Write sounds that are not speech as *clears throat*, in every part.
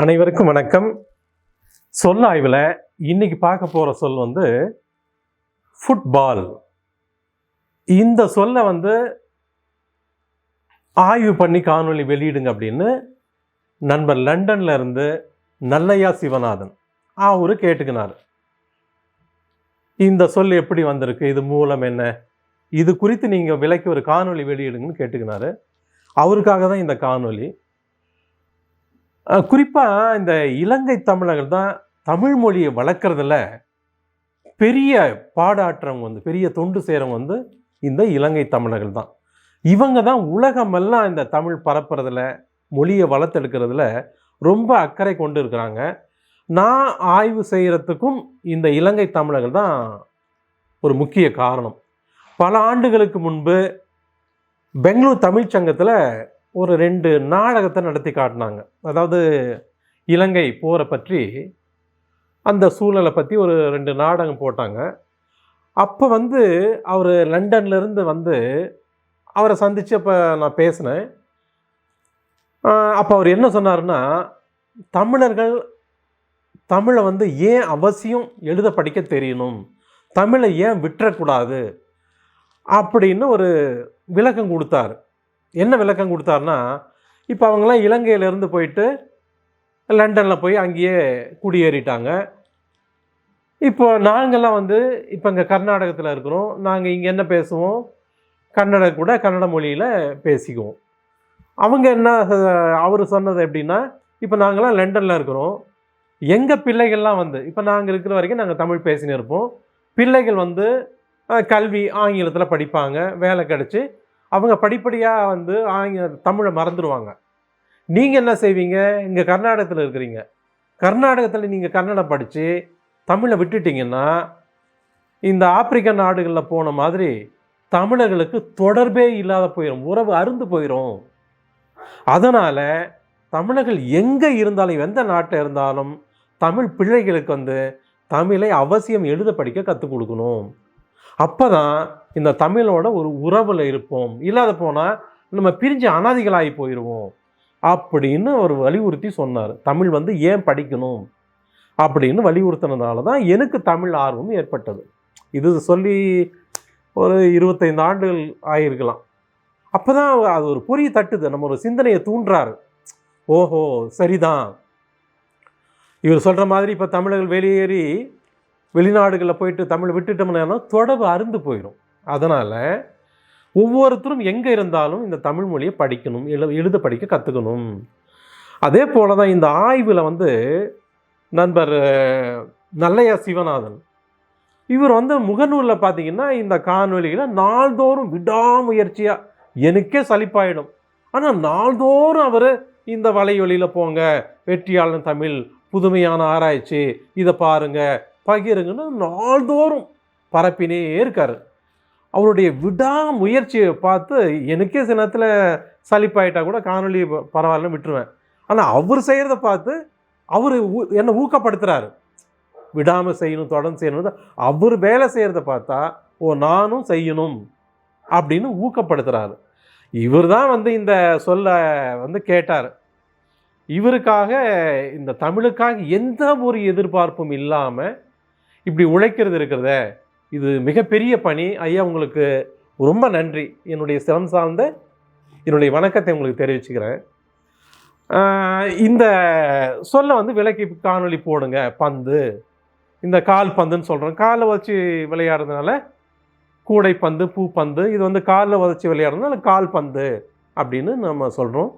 அனைவருக்கும் வணக்கம். சொல் ஆய்வில் இன்னைக்கு பார்க்க போகிற சொல் வந்து ஃபுட்பால் இந்த சொல்லை வந்து ஆய்வு பண்ணி காணொலி வெளியிடுங்க அப்படின்னு நண்பர் லண்டன்ல இருந்து நல்லையா சிவநாதன் அவரு கேட்டுக்கினார். இந்த சொல் எப்படி வந்திருக்கு இது மூலம் என்ன இது குறித்து நீங்கள் விலைக்கு ஒரு காணொலி வெளியிடுங்கன்னு கேட்டுக்கினாரு. அவருக்காக தான் இந்த காணொலி குறிப்பாக இந்த இலங்கை தமிழர்கள் தான் தமிழ் மொழியை வளர்க்குறதுல பெரிய பாடாற்றவங்க வந்து பெரிய தொண்டு செய்கிறவங்க வந்து இந்த இலங்கை தமிழர்கள் தான். இவங்க தான் உலகமெல்லாம் இந்த தமிழ் பரப்புறதுல மொழியை வளர்த்தெடுக்கிறதுல ரொம்ப அக்கறை கொண்டு இருக்கிறாங்க. நான் ஆய்வு செய்கிறதுக்கும் இந்த இலங்கை தமிழர்கள் தான் ஒரு முக்கிய காரணம். பல ஆண்டுகளுக்கு முன்பு பெங்களூர் தமிழ்ச்சங்கத்தில் ஒரு ரெண்டு நாடகத்தை நடத்தி காட்டினாங்க. அதாவது இலங்கை போரை பற்றி அந்த சூழலை பற்றி ஒரு ரெண்டு நாடகம் போட்டாங்க. அப்போ வந்து அவர் லண்டன்லேருந்து வந்து அவரை சந்தித்து அப்போ நான் பேசினேன். அப்போ அவர் என்ன சொன்னார்னா தமிழர்கள் தமிழை வந்து ஏன் அவசியம் எழுத படிக்க தெரியணும்? தமிழை ஏன் விட்டுறக்கூடாது? அப்படின்னு ஒரு விளக்கம் கொடுத்தாரு. என்ன விளக்கம் கொடுத்தாருன்னா இப்போ அவங்களாம் இலங்கையிலேருந்து போயிட்டு லண்டனில் போய் அங்கேயே குடியேறிட்டாங்க. இப்போ நாங்கள்லாம் வந்து இப்போ இங்கே கர்நாடகத்தில் இருக்கிறோம். நாங்கள் இங்கே என்ன பேசுவோம்? கன்னட கூட கன்னட மொழியில் பேசிக்குவோம். அவங்க என்ன அவர் சொன்னது எப்படின்னா இப்போ நாங்களாம் லண்டனில் இருக்கிறோம். எங்கள் பிள்ளைகள்லாம் வந்து இப்போ நாங்கள் இருக்கிற வரைக்கும் நாங்கள் தமிழ் பேசினு இருப்போம். பிள்ளைகள் வந்து கல்வி ஆங்கிலத்தில் படிப்பாங்க. வேலை கிடச்சி அவங்க படிப்படியாக வந்து ஆங்கில தமிழை மறந்துடுவாங்க நீங்கள் என்ன செய்வீங்க? இங்கே கர்நாடகத்தில் இருக்கிறீங்க. கர்நாடகத்தில் நீங்கள் கன்னடம் படித்து தமிழை விட்டுட்டிங்கன்னா இந்த ஆப்பிரிக்க நாடுகளில் போன மாதிரி தமிழர்களுக்கு தொடர்பே இல்லாத போயிடும் உறவு அருந்து போயிடும் அதனால் தமிழர்கள் எங்கே இருந்தாலும் எந்த நாட்டில் இருந்தாலும் தமிழ் பிள்ளைகளுக்கு வந்து தமிழை அவசியம் எழுத படிக்க கற்றுக் கொடுக்கணும். அப்போ தான் இந்த தமிழோட ஒரு உறவில் இருப்போம். இல்லாத போனால் நம்ம பிரிஞ்சு அனாதிகளாகி போயிடுவோம் அப்படின்னு ஒரு வலியுறுத்தி சொன்னார். தமிழ் வந்து ஏன் படிக்கணும்? அப்படின்னு வலியுறுத்தினதுனால தான் எனக்கு தமிழ் ஆர்வம் ஏற்பட்டது. இது சொல்லி ஒரு இருபத்தைந்து ஆண்டுகள் ஆகியிருக்கலாம் அப்போ தான் அது ஒரு பொறி தட்டுது. நம்ம ஒரு சிந்தனையை தூண்டுறாரு. ஓஹோ சரிதான். இவர் சொல்கிற மாதிரி இப்போ தமிழர்கள் வெளியேறி வெளிநாடுகளில் போயிட்டு தமிழ் விட்டுட்டோம்னா தொடர்பு அருந்து போயிடும் அதனால் ஒவ்வொருத்தரும் எங்கே இருந்தாலும் இந்த தமிழ் மொழியை படிக்கணும் எழு எழுத படிக்க கற்றுக்கணும் அதே போல தான் இந்த ஆய்வில் வந்து நண்பர் நல்லையா சிவநாதன். இவர் வந்து முகநூலில் பார்த்தீங்கன்னா இந்த காணொலியில் நாள்தோறும் விடாமுயற்சியாக எனக்கே சலிப்பாயிடும். ஆனால் நாள்தோறும் அவர் இந்த வலையொலியில் போங்க வெற்றியாளன் தமிழ் புதுமையான ஆராய்ச்சி இதை பாருங்கள் பகிருங்கன்னு நாள்தோறும் பரப்பினே இருக்கார். அவருடைய விடாமுயற்சியை பார்த்து எனக்கே சில நேரத்தில் சலிப்பாயிட்டா கூட காணொலி பரவாயில்ல பரவாயில்லன்னு விட்டுருவேன். ஆனால் அவர் செய்கிறத பார்த்து அவர் என்னை ஊக்கப்படுத்துகிறாரு விடாமல் செய்யணும் தொடர்ந்து செய்யணும் அவர் வேலை செய்கிறத பார்த்தா ஓ நானும் செய்யணும் அப்படின்னு ஊக்கப்படுத்துகிறாரு இவர் தான் வந்து இந்த சொல்ல வந்து கேட்டார். இவருக்காக இந்த தமிழுக்காக எந்த ஒரு எதிர்பார்ப்பும் இல்லாமல் இப்படி உழைக்கிறது இருக்கிறத இது மிகப்பெரிய பணி. ஐயா உங்களுக்கு ரொம்ப நன்றி. என்னுடைய சிரம் சார்ந்த என்னுடைய வணக்கத்தை உங்களுக்கு தெரிவிச்சுக்கிறேன். இந்த சொல்ல வந்து விலைக்கு காணொலி போடுங்க. பந்து. இந்த கால் பந்துன்னு சொல்கிறோம் காலை வச்சு விளையாடுறதுனால கூடை பந்து பூ பந்து இது வந்து காலில் உதச்சி விளையாடுறதுனால கால் பந்து அப்படின்னு நம்ம சொல்கிறோம்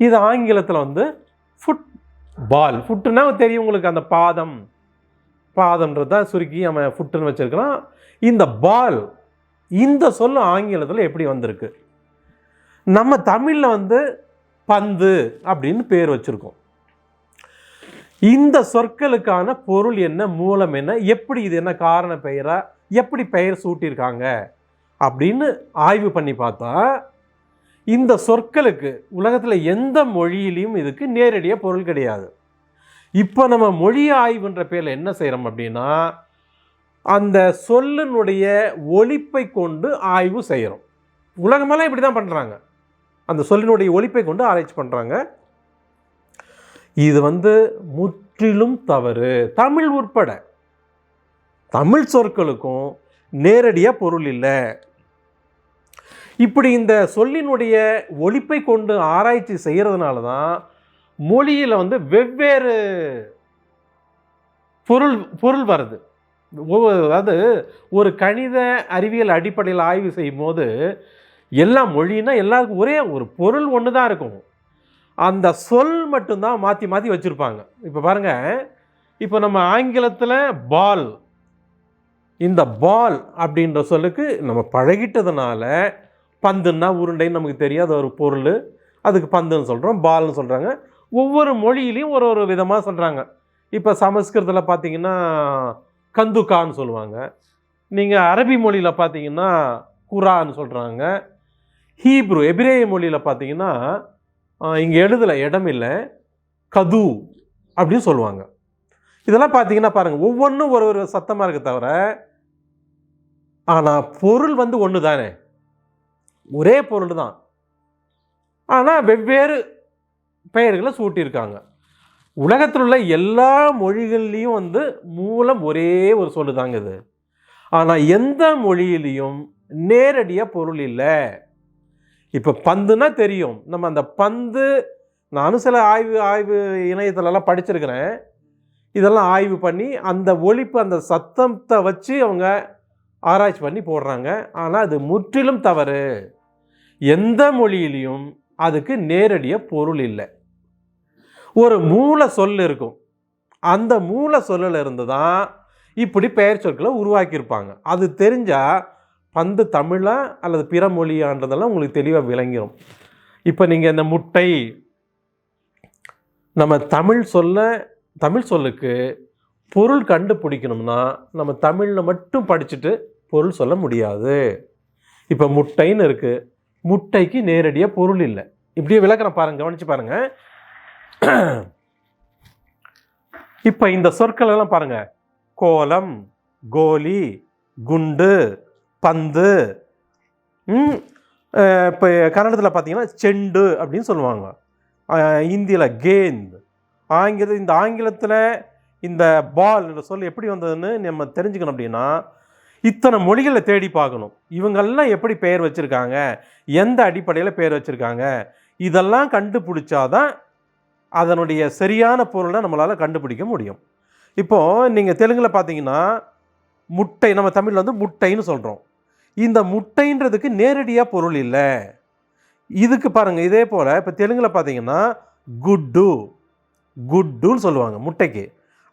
இது ஆங்கிலத்தில் வந்து ஃபுட் பால் ஃபுட்டுனா தெரியும் உங்களுக்கு அந்த பாதம். பாதம்ன்றது சுருக்கி அவன் ஃபுட்டுன்னு வச்சுருக்கலாம். இந்த பால் இந்த சொல் ஆங்கிலத்தில் எப்படி வந்திருக்கு? நம்ம தமிழில் வந்து பந்து அப்படின்னு பேர் வச்சுருக்கோம். இந்த சொற்களுக்கான பொருள் என்ன மூலம் என்ன எப்படி இது என்ன காரண பெயரா எப்படி பெயர் சூட்டியிருக்காங்க அப்படின்னு ஆய்வு பண்ணி பார்த்தா இந்த சொற்களுக்கு உலகத்தில் எந்த மொழியிலையும் இதுக்கு நேரடியாக பொருள் கிடையாது. இப்போ நம்ம மொழி ஆய்வுன்ற பேரில் என்ன செய்கிறோம் அப்படின்னா அந்த சொல்லினுடைய ஒழிப்பை கொண்டு ஆய்வு செய்கிறோம் உலகமெல்லாம் இப்படி தான் பண்ணுறாங்க அந்த சொல்லினுடைய ஒழிப்பை கொண்டு ஆராய்ச்சி பண்ணுறாங்க இது வந்து முற்றிலும் தவறு. தமிழ் உட்பட தமிழ் சொற்களுக்கும் நேரடியாக பொருள் இல்லை. இப்படி இந்த சொல்லினுடைய ஒழிப்பை கொண்டு ஆராய்ச்சி செய்கிறதுனால தான் மொழியில் வந்து வெவ்வேறு பொருள் பொருள் வருது. ஒவ்வொரு அதாவது ஒரு கணித அறிவியல் அடிப்படையில் ஆய்வு செய்யும் போது எல்லா மொழின்னா எல்லாருக்கும் ஒரே ஒரு பொருள் ஒன்று தான் இருக்கும். அந்த சொல் மட்டும்தான் மாற்றி மாற்றி வச்சுருப்பாங்க. இப்போ பாருங்கள் இப்போ நம்ம ஆங்கிலத்தில் பால் இந்த பால் அப்படின்ற சொல்லுக்கு நம்ம பழகிட்டதுனால பந்துன்னா உருண்டைன்னு நமக்கு தெரியாத ஒரு பொருள். அதுக்கு பந்துன்னு சொல்கிறோம் பால்னு சொல்கிறாங்க ஒவ்வொரு மொழியிலையும் ஒரு ஒரு விதமாக சொல்கிறாங்க இப்போ சமஸ்கிருதத்தில் பார்த்தீங்கன்னா கந்துக்கான்னு சொல்லுவாங்க. நீங்கள் அரபி மொழியில் பார்த்தீங்கன்னா குரான்னு சொல்கிறாங்க ஹீப்ரு எபிரேய மொழியில் பார்த்தீங்கன்னா இங்கே எழுதலை இடம் இல்லை. கது அப்படின்னு சொல்லுவாங்க. இதெல்லாம் பார்த்தீங்கன்னா பாருங்கள் ஒவ்வொன்றும் ஒரு ஒரு சத்தமாக இருக்க தவிர ஆனால் பொருள் வந்து ஒன்று தானே ஒரே பொருள் தான் ஆனால் வெவ்வேறு பெயர்களை சூட்டியிருக்காங்க. உலகத்தில் உள்ள எல்லா மொழிகள்லேயும் வந்து மூலம் ஒரே ஒரு சொல்லு தாங்க இது. ஆனால் எந்த மொழியிலையும் நேரடியாக பொருள் இல்லை. இப்போ பந்துனா தெரியும். நம்ம அந்த பந்து நானும் சில ஆய்வு ஆய்வு இணையத்திலலாம் படிச்சிருக்கிறேன். இதெல்லாம் ஆய்வு பண்ணி அந்த ஒழிப்பு அந்த சத்தத்தை வச்சு அவங்க ஆராய்ச்சி பண்ணி போடுறாங்க. ஆனால் அது முற்றிலும் தவறு. எந்த மொழியிலையும் அதுக்கு நேரடியாக பொருள் இல்லை. ஒரு மூல சொல் இருக்கும். அந்த மூல சொல்லில் இருந்து தான் இப்படி பெயர் சொற்களை உருவாக்கியிருப்பாங்க. அது தெரிஞ்சால் பந்து தமிழா அல்லது பிற மொழியான்றதெல்லாம் உங்களுக்கு தெளிவாக விளங்கிடும் இப்போ நீங்கள் இந்த முட்டை நம்ம தமிழ் சொல்ல தமிழ் சொல்லுக்கு பொருள் கண்டுபிடிக்கணும்னா நம்ம தமிழில் மட்டும் படிச்சுட்டு பொருள் சொல்ல முடியாது. இப்போ முட்டைன்னு இருக்குது முட்டைக்கு நேரடியாக பொருள் இல்லை. இப்படியே விளக்குறேன் பாருங்கள் கவனிச்சு பாருங்கள் *clears throat* இப்போ இந்த சொற்கள் எல்லாம் பாருங்க. கோலம் கோலி குண்டு பந்து இப்போ கன்னடத்தில் பார்த்தீங்கன்னா செண்டு அப்படின்னு சொல்லுவாங்க. இந்தியில் கேந்த். ஆங்கில இந்த ஆங்கிலத்தில் இந்த பால் சொல் எப்படி வந்ததுன்னு நம்ம தெரிஞ்சுக்கணும் அப்படின்னா இத்தனை மொழிகளை தேடி பார்க்கணும். இவங்கெல்லாம் எப்படி பெயர் வச்சுருக்காங்க? எந்த அடிப்படையில் பெயர் வச்சுருக்காங்க? இதெல்லாம் கண்டுபிடிச்சாதான் அதனுடைய சரியான பொருளை நம்மளால் கண்டுபிடிக்க முடியும். இப்போது நீங்கள் தெலுங்கில் பார்த்தீங்கன்னா முட்டை நம்ம தமிழில் வந்து முட்டைன்னு சொல்கிறோம் இந்த முட்டைன்றதுக்கு நேரடியாக பொருள் இல்லை. இதுக்கு பாருங்கள் இதே போல் இப்போ தெலுங்கில் பார்த்தீங்கன்னா குட்டு குட்டுன்னு சொல்லுவாங்க முட்டைக்கு.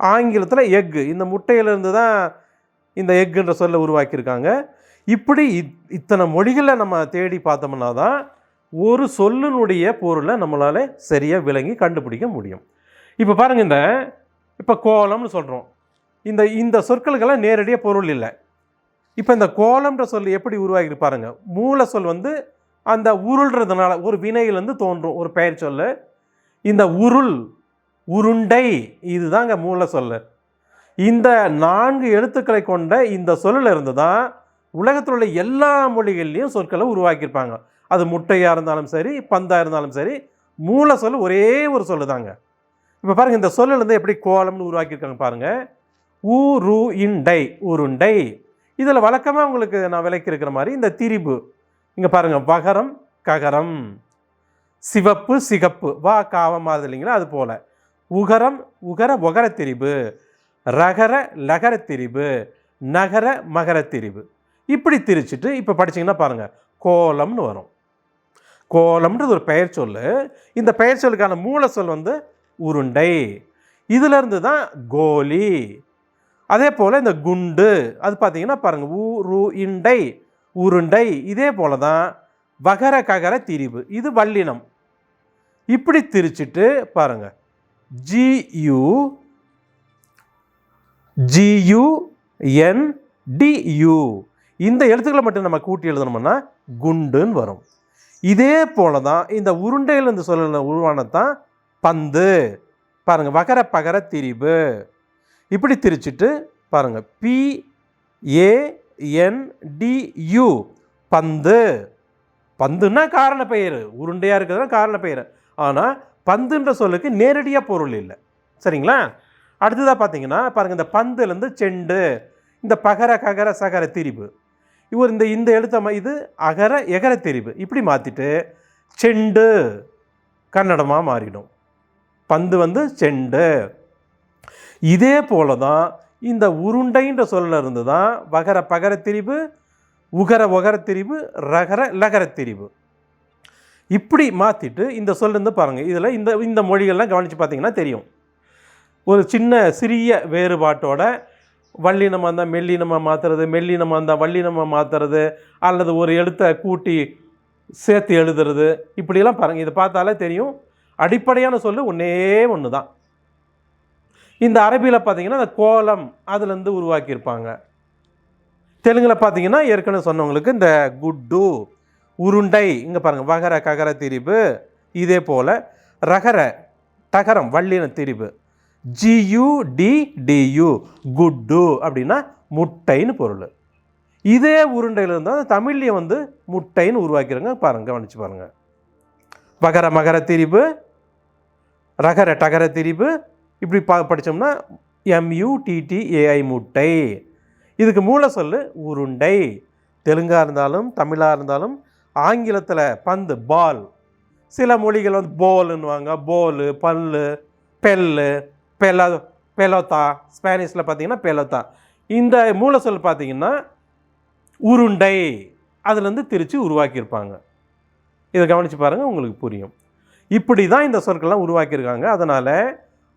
ஆங்கிலத்தில் எக்கு. இந்த முட்டையிலேருந்து தான் இந்த எக்குன்ற சொல்ல உருவாக்கியிருக்காங்க. இப்படி இத் இத்தனை மொழிகளை நம்ம தேடி பார்த்தோம்னா தான் ஒரு சொல்லினுடைய பொருளை நம்மளால் சரியாக விளங்கி கண்டுபிடிக்க முடியும். இப்போ பாருங்கள் இந்த இப்போ கோலம்னு சொல்கிறோம் இந்த இந்த சொற்களுக்கெல்லாம் நேரடியாக பொருள் இல்லை. இப்போ இந்த கோலம்ன்ற சொல் எப்படி உருவாகிட்டு பாருங்கள் மூல சொல் வந்து அந்த உருள்றதுனால ஒரு வினையிலேருந்து தோன்றும். ஒரு பெயர் சொல் இந்த உருள் உருண்டை இதுதாங்க மூல சொல்லு. இந்த நான்கு எழுத்துக்களை கொண்ட இந்த சொல்லில் இருந்து தான் உலகத்தில் உள்ள எல்லா மொழிகள்லேயும் சொற்களை உருவாக்கியிருப்பாங்க. அது முட்டையாக இருந்தாலும் சரி பந்தாக இருந்தாலும் சரி மூல சொல் ஒரே ஒரு சொல்லு தாங்க இப்போ பாருங்கள் இந்த சொல்லிலேருந்து எப்படி கோலம்னு உருவாக்கியிருக்காங்க பாருங்கள் ஊ ரு இண்டை உருண்டை. இதில் வழக்கமாக உங்களுக்கு நான் விளக்கியிருக்கிற மாதிரி இந்த திரிபு. இங்கே பாருங்கள் வகரம் ககரம். சிவப்பு சிகப்பு. வா காவம் இல்லைங்களா? அது போல். உகரம் உகர ஒகர திரிபு. ரகர லகர திரிபு. நகர மகர திரிபு. இப்படி திரிச்சிட்டு இப்போ படிச்சீங்கன்னா பாருங்கள் கோலம்னு வரும். கோலம்ன்றது ஒரு பெயர் சொல் இந்த பெயர் சொல்லுக்கான மூல சொல் வந்து உருண்டை. இதிலிருந்து தான் கோலி. அதே போல் இந்த குண்டு அது பார்த்தீங்கன்னா பாருங்கள் ஊ இண்டை உருண்டை இதே போல தான் வகர ககர திரிவு இது வல்லினம் இப்படி திரிச்சிட்டு பாருங்கள் ஜியு ஜியு என் டியு இந்த எழுத்துக்களை மட்டும் நம்ம கூட்டி எழுதணும்னா குண்டுன்னு வரும். இதே போல தான் இந்த உருண்டையில் இந்த சொல்ல உருவானது தான் பந்து. பாருங்கள் வகர பகர திரிபு. இப்படி திரிச்சிட்டு பாருங்கள் P A N D U பந்து. பந்துன்னா காரண பெயர். உருண்டையாக இருக்கிறதுனா காரண பெயர். ஆனால் பந்துன்ற சொல்லுக்கு நேரடியாக பொருள் இல்லை. சரிங்களா? அடுத்ததாக பார்த்தீங்கன்னா பாருங்கள் இந்த பந்துலேருந்து செண்டு இந்த பகர ககர சகர திரிபு. இவர் இந்த இந்த எழுத்த ம- இது அகர எகர தெரிவு. இப்படி மாற்றிட்டு செண்டு கன்னடமாக மாறிடும். பந்து வந்து செண்டு. இதே போல தான் இந்த உருண்டைன்ற சொல்ல இருந்து தான் வகர பகர திரிவு உகர ஒகர திரிவு ரகர லகர திரிவு. இப்படி மாற்றிட்டு இந்த சொல்லிருந்து பாருங்கள் இதில் இந்த இந்த மொழிகள்லாம் கவனித்து பார்த்தீங்கன்னா தெரியும். ஒரு சின்ன சிறிய வேறுபாட்டோட வல்லினமாக இருந்தால் மெல்லினமாக மாற்றுறது மெல்லினமாக இருந்தால் வல்லினமாக மாற்றுறது அல்லது ஒரு எழுத்தை கூட்டி சேர்த்து எழுதுறது. இப்படியெல்லாம் பாருங்கள் இதை பார்த்தாலே தெரியும். அடிப்படையான சொல்லு ஒன்றே ஒன்று தான் இந்த அரபியில் பார்த்தீங்கன்னா அந்த கோலம் அதுலேருந்து உருவாக்கியிருப்பாங்க. தெலுங்கில் பார்த்தீங்கன்னா ஏற்கனவே சொன்னவங்களுக்கு இந்த குட்டு உருண்டை இங்கே பாருங்கள் வகர ககர திரிபு இதே போல் ரகர டகரம் வல்லின திரிபு. ஜியுடிடியு குட்டு அப்படின்னா முட்டைன்னு பொருள். இதே உருண்டையில் இருந்தால் தமிழ்லேயே வந்து முட்டைன்னு உருவாக்கிறாங்க பாருங்கள் கவனிச்சு பாருங்கள் வகர மகர திரிபு ரகர டகர திரிபு இப்படி பா படித்தோம்னா எம்யூடிடிஏஐ முட்டை. இதுக்கு மூல சொல் உருண்டை. தெலுங்காக இருந்தாலும் தமிழாக இருந்தாலும் ஆங்கிலத்தில் பந்து பால். சில மொழிகள் வந்து போலுன்னுவாங்க போலு பல்லு பெல்லு பெலோ பெலோத்தா ஸ்பானிஷில் பார்த்தீங்கன்னா பெலோத்தா. இந்த மூல சொல் பார்த்தீங்கன்னா உருண்டை அதுலேருந்து திருச்சி உருவாக்கியிருப்பாங்க. இதை கவனித்து பாருங்கள் உங்களுக்கு புரியும். இப்படி தான் இந்த சொற்கள்லாம் உருவாக்கியிருக்காங்க. அதனால்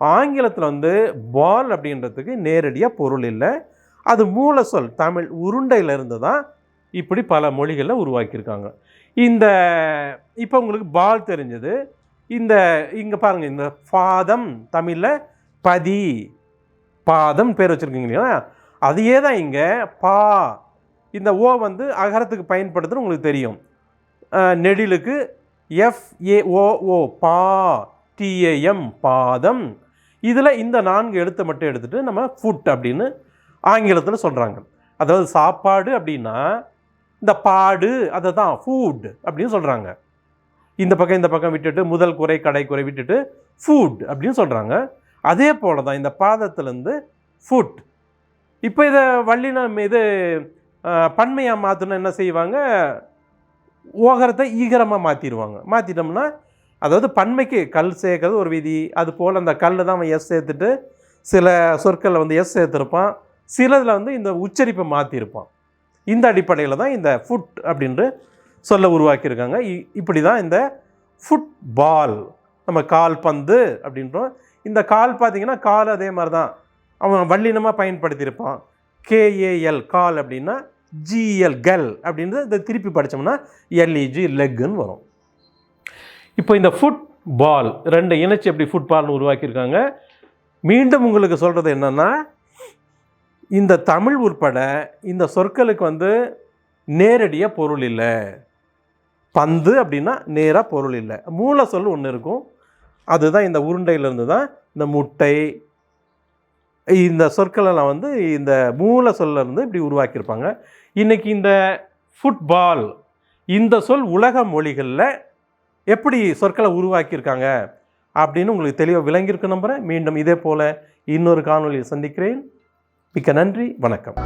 ஆங்கிலத்தில் வந்து பால் அப்படின்றதுக்கு நேரடியாக பொருள் இல்லை. அது மூல சொல் தமிழ் உருண்டையிலிருந்து தான் இப்படி பல மொழிகளில் உருவாக்கியிருக்காங்க. இந்த இப்போ உங்களுக்கு பால் தெரிஞ்சது. இந்த இங்கே பாருங்கள் இந்த ஃபாதம் தமிழில் பதி பாதம் பேர் வச்சுருக்கீங்க இல்லையா? அதையே தான் இங்கே பா இந்த ஓ வந்து அகரத்துக்கு பயன்படுத்துன்னு உங்களுக்கு தெரியும். நெடிலுக்கு எஃப்ஏஓஓ பா டிஏஎம் பாதம். இதில் இந்த நான்கு எழுத்தை மட்டும் எடுத்துகிட்டு நம்ம ஃபுட் அப்படின்னு ஆங்கிலத்தில் சொல்கிறாங்க அதாவது சாப்பாடு அப்படின்னா இந்த பாடு அதை தான் ஃபுட் அப்படின்னு சொல்கிறாங்க இந்த பக்கம் இந்த பக்கம் விட்டுட்டு முதல் குறை கடை குறை விட்டுட்டு ஃபுட் அப்படின்னு சொல்கிறாங்க அதே போல தான் இந்த பாதத்துலேருந்து ஃபுட் இப்போ இதை வள்ளின இது பன்மையாக மாற்றணும் என்ன செய்வாங்க? ஓகரத்தை ஈகரமாக மாற்றிடுவாங்க மாற்றிட்டோம்னா அதாவது பன்மைக்கு கல் சேர்க்கறது ஒரு விதி. அது போல் அந்த கல் தான் அவன் எஸ் சேர்த்துட்டு சில சொற்களில் வந்து எஸ் சேர்த்துருப்பான். சிலதில் வந்து இந்த உச்சரிப்பை மாற்றிருப்பான் இந்த அடிப்படையில் தான் இந்த ஃபுட் அப்படின்று சொல்ல உருவாக்கியிருக்காங்க. இ- இப்படி தான் இந்த ஃபுட்பால் நம்ம கால்பந்து அப்படின்றோம். இந்த கால் பார்த்தீங்கன்னா கால் அதே மாதிரி தான். அவன் வல்லினமாக பயன்படுத்தியிருப்பான். கேஏஎல் கால் அப்படின்னா ஜிஎல் கல் அப்படின்றது இதை திருப்பி படித்தோம்னா எல்இஜி லெக்குன்னு வரும். இப்போ இந்த ஃபுட் பால் ரெண்டு இணைச்சி எப்படி ஃபுட்பால்னு உருவாக்கியிருக்காங்க? மீண்டும் உங்களுக்கு சொல்கிறது என்னென்னா இந்த தமிழ் உட்பட இந்த சொற்களுக்கு வந்து நேரடியாக பொருள் இல்லை. பந்து அப்படின்னா நேராக பொருள் இல்லை. மூல சொல் ஒன்று இருக்கும். அதுதான் இந்த உருண்டையிலேருந்து தான் இந்த முட்டை இந்த சொற்களெல்லாம் வந்து இந்த மூல சொல்ல இருந்து இப்படி உருவாக்கியிருப்பாங்க. இன்றைக்கி இந்த ஃபுட்பால் இந்த சொல் உலக மொழிகளில் எப்படி சொற்களை உருவாக்கியிருக்காங்க அப்படின்னு உங்களுக்கு தெளிவாக விளங்கியிருக்கு நம்புகிறேன் மீண்டும் இதே போல் இன்னொரு காணொலியில் சந்திக்கிறேன். மிக்க நன்றி வணக்கம்.